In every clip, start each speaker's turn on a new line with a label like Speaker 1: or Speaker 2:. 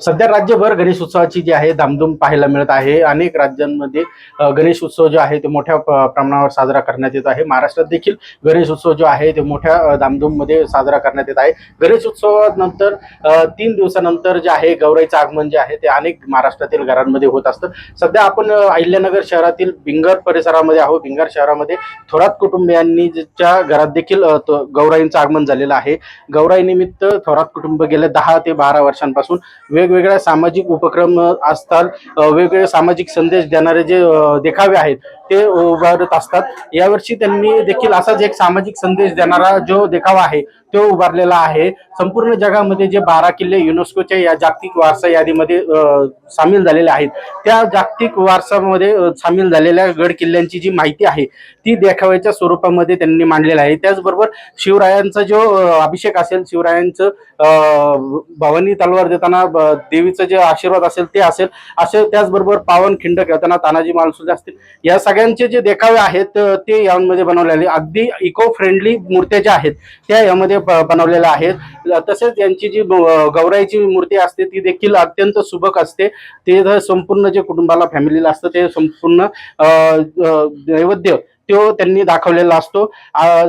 Speaker 1: सध्या राज्यभर गणेश उत्सवाची जी आहे धामधूम पाहायला मिळत आहे. अनेक राज्यांमध्ये गणेश उत्सव जो आहे ते मोठ्या प्रमाणावर साजरा करण्यात येत आहे. महाराष्ट्रात देखील गणेश उत्सव जो आहे ते मोठ्या धामधूममध्ये साजरा करण्यात येत आहे. गणेश उत्सवानंतर तीन दिवसानंतर जे आहे गौराईचं आगमन जे आहे ते अनेक महाराष्ट्रातील घरांमध्ये होत असतं. सध्या आपण अहिल्यानगर शहरातील भिंगर परिसरामध्ये आहोत. भिंगर शहरामध्ये थोरात कुटुंबियांनी ज्या घरात देखील तो- गौराईंचं आगमन झालेलं आहे. गौराई निमित्त थोरात कुटुंब गेल्या दहा ते बारा वर्षांपासून वेग वेगवेगळ्या सामाजिक उपक्रम असतात. वेगवेगळे सामाजिक संदेश देणारे जे देखावे आहेत ते उभारत असतात. यावर्षी त्यांनी देखील असाच एक सामाजिक संदेश देणारा जो देखावा आहे तो उभारलेला आहे. संपूर्ण जगामध्ये जे बारा किल्ले युनेस्कोच्या या जागतिक वारसा यादीमध्ये सामील झालेले आहेत त्या जागतिक वारसामध्ये सामील झालेल्या गड किल्ल्यांची जी माहिती आहे ती देखाव्याच्या स्वरूपामध्ये त्यांनी मांडलेला आहे. त्याचबरोबर शिवरायांचा जो अभिषेक असेल शिवरायांचं भवानी तलवार देताना ब- देवीचं जे आशीर्वाद असेल ते असेल असे त्याचबरोबर पावन खिंड खेळताना तानाजी मालसुद्धा असतील. या सगळ्यांचे जे देखावे आहेत ते यामध्ये बनवलेले. अगदी इको फ्रेंडली मूर्त्या ज्या आहेत त्या यामध्ये ब- बनवलेल्या आहेत. तसेच यांची जी गौराईची मूर्ती असते ती देखील अत्यंत सुबक असते. ते जर संपूर्ण जे कुटुंबाला फॅमिलीला असतं ते संपूर्ण नैवेद्य तो त्यांनी दाखवलेला असतो.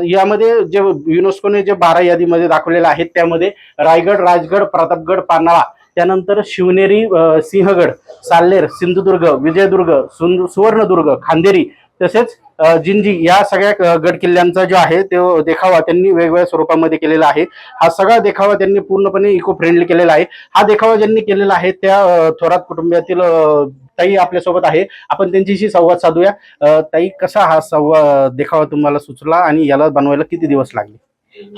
Speaker 1: यामध्ये जे युनेस्कोने जे बारा यादीमध्ये दाखवलेलं आहे त्यामध्ये रायगड राजगड प्रतापगड पानाळा त्यानंतर शिवनेरी सिंहगड साल्लेर सिंधुदुर्ग विजयदुर्ग सुवर्णदुर्ग खांदेरी तसेच जिंजी या सगळ्या गड किल्ल्यांचा जो आहे तो देखावा त्यांनी वेगवेगळ्या स्वरूपामध्ये केलेला आहे. हा सगळा देखावा त्यांनी पूर्णपणे इको फ्रेंडली केलेला आहे. हा देखावा ज्यांनी केलेला आहे त्या थोरात कुटुंबातील ताई आपल्यासोबत आहे. आपण त्यांच्याशी संवाद साधूया. ताई कसा हा संवाद देखावा तुम्हाला सुचला आणि याला बनवायला किती दिवस लागले?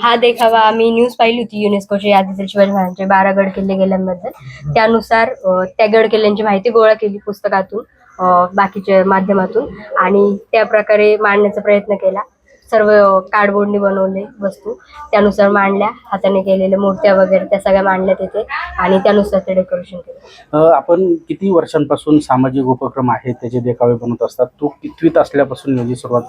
Speaker 2: हा देखावा. आम्ही न्यूज पाहिली होती युनेस्कोच्या यादीतील शिवाजी महाराजांचे बारा गड किल्ले गेल्याबद्दल त्यानुसार त्या गड किल्ल्यांची माहिती गोळा केली पुस्तकातून बाकीच्या माध्यमातून आणि त्या प्रकारे मांडण्याचा प्रयत्न केला. सर्व कार्डबोर्डनी बनवले वस्तू. त्यानुसार मांडल्या हाताने केलेल्या मूर्त्या वगैरे त्या सगळ्या मांडल्या तिथे आणि त्यानुसार ते डेकोरेशन केलं.
Speaker 1: आपण किती वर्षांपासून सामाजिक उपक्रम आहेत त्याचे देखावे बनवत असतात? तो कितवीत असल्यापासून सुरुवात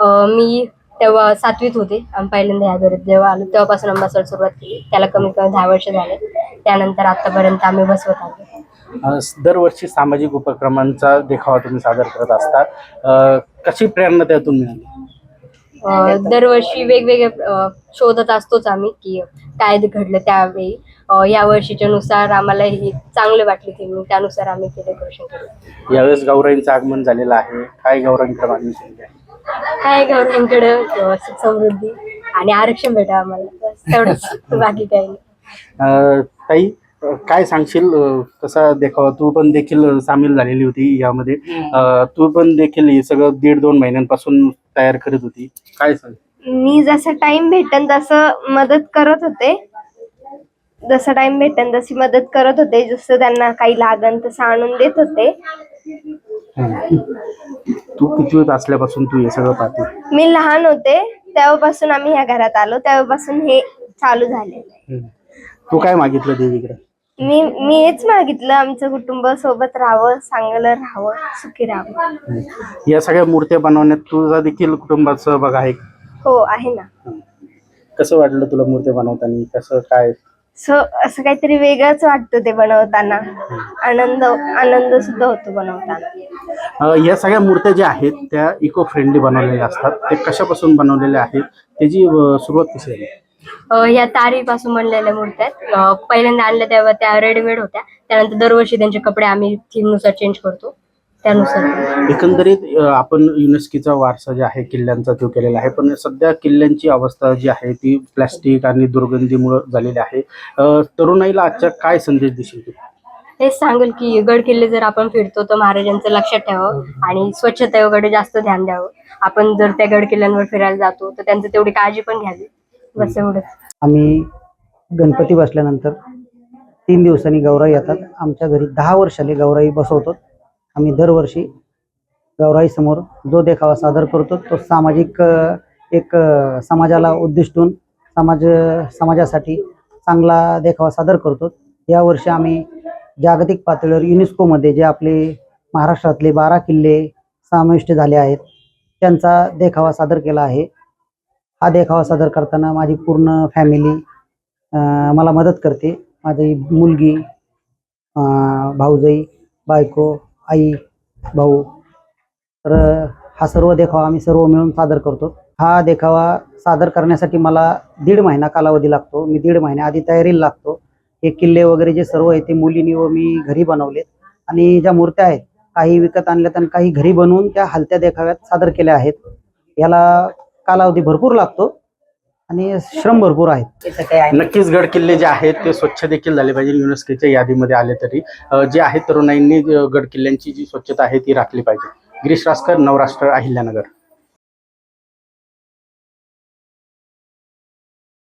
Speaker 2: अ, मी तेव्हा सातवीत होते. आम्ही पहिल्यांदा ह्या घरात जेव्हा आलो तेव्हापासून अंबासर सुरुवात केली. त्याला कमीत कमी दहा वर्ष झाले. त्यानंतर आतापर्यंत आम्ही बसवत आलो.
Speaker 1: अ, दरवर्षी सामाजिक उपक्रमांचा देखावा तुम्ही सादर करत असता. अ, कशी प्रेरणा त्यातून मिळाली
Speaker 2: अ, दरवर्षी वेगवेगळे अ, शोधत असतोच आम्ही की काय घडलं त्यावेळी. अ, या वर्षीच्या नुसार आम्हाला ही चांगले वाटले की त्यानुसार आम्ही ते डेकोरेशन केलं.
Speaker 1: यावेळेस गौराईंचं आगमन झालेलं आहे. काय गौराईंकडे मागणी आहे?
Speaker 2: काय गव्हर्नमेंटकडे सुख समृद्धी आणि आरक्षण भेटा आम्हाला. बस तेवढंच. बाकी काही नाही.
Speaker 1: अ, ताई अ, काय सांगशील? अ, कसा देखावा? तू पण देखील सामील झालेली होती यामध्ये. अ, तू पण देखील हे सगळं दीड दोन महिन्यांपासून तयार करत होती. काय सांग?
Speaker 3: मी जसं टाइम भेटन तसं मदत करत होते. जसं टाइम भेटन तशी मदत करत होते. जसं त्यांना काही लागन तसं आणून देत होते.
Speaker 1: तू कितवीत असल्यापासून तू हे सगळं पाहते?
Speaker 3: मी लहान होते तेव्हापासून आम्ही ह्या घरात आलो. तेव्हापासून हे चालू
Speaker 1: हम्म. तू काय मागितलं देवीकडे?
Speaker 3: मी मी हेच मागितलं आमचं कुटुंब सोबत राहावं चांगलं राहावं सुखी राहावं.
Speaker 1: या सगळ्या मूर्त्या बनवण्यात तुझा देखील कुटुंबात सहभाग आहे?
Speaker 3: हो आहे ना.
Speaker 1: कसं वाटलं तुला मूर्त्या बनवताना? कसं काय?
Speaker 3: सो असं काहीतरी वेगळंच वाटतं ते बनवताना. आनंद आनंद सुद्धा होतो बनवताना.
Speaker 1: अ, या सगळ्या मूर्त्या ज्या आहेत त्या इको फ्रेंडली बनवलेल्या असतात. ते कशापासून बनवलेल्या आहेत? त्याची अ, सुरुवात कशी झाली?
Speaker 2: अ, या तारीपासून बनलेल्या मूर्त्या आहेत. अ, पहिल्यांदा आणल्या तेव्हा त्या रेडीमेड होत्या. त्यानंतर दरवर्षी त्यांचे कपडे आम्ही थीमनुसार चेंज करतो. त्यानुसार.
Speaker 1: एकंदरीत अ, आपण युनेस्कोचा वारसा जे आहे किल्ल्यांचा तो केलेला आहे. पण सध्या किल्ल्यांची अवस्था जी आहे ती प्लॅस्टिक आणि दुर्गंधीमुळे झालेली आहे. अ, तरुणाईला आजच्या काय संदेश देशील तू?
Speaker 2: हेच सांगेल की गड किल्ले जर आपण फिरतो तर महाराजांचं लक्षात ठेवावं आणि स्वच्छतेकडे जास्त ध्यान द्यावं. आपण जर त्या गड किल्ल्यांवर फिरायला जातो तर त्यांचं तेवढी काळजी पण घ्यावी. बस एवढंच
Speaker 4: आम्ही गणपती बसल्यानंतर तीन दिवसांनी गौराई येतात. आमच्या घरी दहा वर्षाले गौराई बसवतो. आम्ही दरवर्षी गौराईसमोर जो देखावा सादर करतो तो सामाजिक एक समाजाला उद्दिष्टून समाज समाजासाठी चांगला देखावा सादर करतो. यावर्षी आम्ही जागतिक पातळीवर युनेस्कोमध्ये जे आपले महाराष्ट्रातले बारा किल्ले समाविष्ट झाले आहेत त्यांचा देखावा सादर केला आहे. हा देखावा सादर करताना माझी पूर्ण फॅमिली मला मदत करते. माझी मुलगी भाऊजई भाऊजाई बायको आई भाऊ. तर हा सर्व देखावा आम्ही सर्व मिळून सादर करतो. हा देखावा सादर करण्यासाठी मला दीड महिना कालावधी लागतो. मी दीड महिन्याआधी तयारीला लागतो. हे किल्ले वगैरे जे सर्व आहे ते मुलींनी व मी घरी बनवलेत. आणि ज्या मूर्त्या आहेत काही विकत आणल्यात आणि काही घरी बनवून त्या हलत्या देखाव्यात सादर केल्या आहेत. याला कालावधी भरपूर लागतो. आणि श्रम भरपूर आहेत
Speaker 1: नक्कीच गड किल्ले जे आहेत ते स्वच्छ देखील झाले पाहिजे. युनेस्कोच्या यादीमध्ये आले तरी. अ, जे आहेत तरुणाईंनी अ, गड किल्ल्यांची जी स्वच्छता आहे ती राखली पाहिजे. गिरीश रासकर नवराष्ट्र अहिल्यानगर.